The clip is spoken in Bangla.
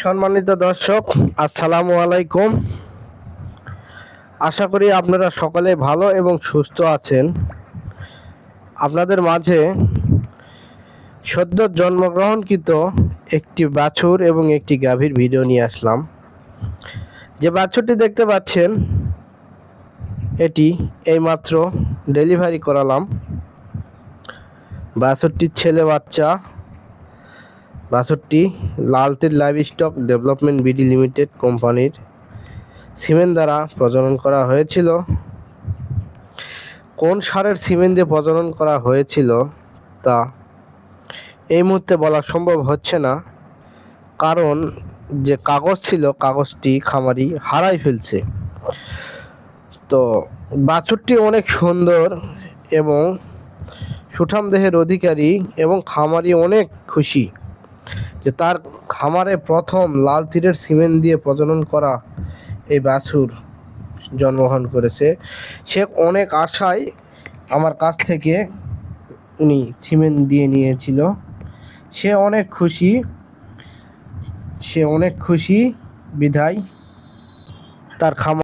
সম্মানিত দর্শক, আসসালামু আলাইকুম। আশা করি আপনারা সকলে ভালো এবং সুস্থ আছেন। আপনাদের মাঝে সদ্য জন্মগ্রহণকৃত একটি বাছুর এবং একটি গাভীর ভিডিও নিয়ে আসলাম। যে বাছুরটি দেখতে পাচ্ছেন, এটি এইমাত্র ডেলিভারি করালাম। বাছুরটির ছেলে বাচ্চা বাছুরটি লালতির livestock development BD limited কোম্পানির সিমেন্ট দ্বারা প্রজনন করা হয়েছিল। কোন সারের সিমেন্ট দিয়ে প্রজনন করা হয়েছিল তা এই মুহূর্তে বলা সম্ভব হচ্ছে না, কারণ যে কাগজ ছিল কাগজটি খামারি হারাই ফেলছে। তো বাছুরটি অনেক সুন্দর এবং সুঠাম দেহের অধিকারী এবং খামারি অনেক খুশি। যে তার খামারে প্রথম লাল তীরের সিমেন্ট দিয়ে প্রজনন করা এই বাছুর জন্মগ্রহণ করেছে। সে অনেক আশায় আমার কাছ থেকে উনি সিমেন্ট দিয়ে নিয়েছিল। সে অনেক খুশি, সে অনেক খুশি বিধায় তার খামার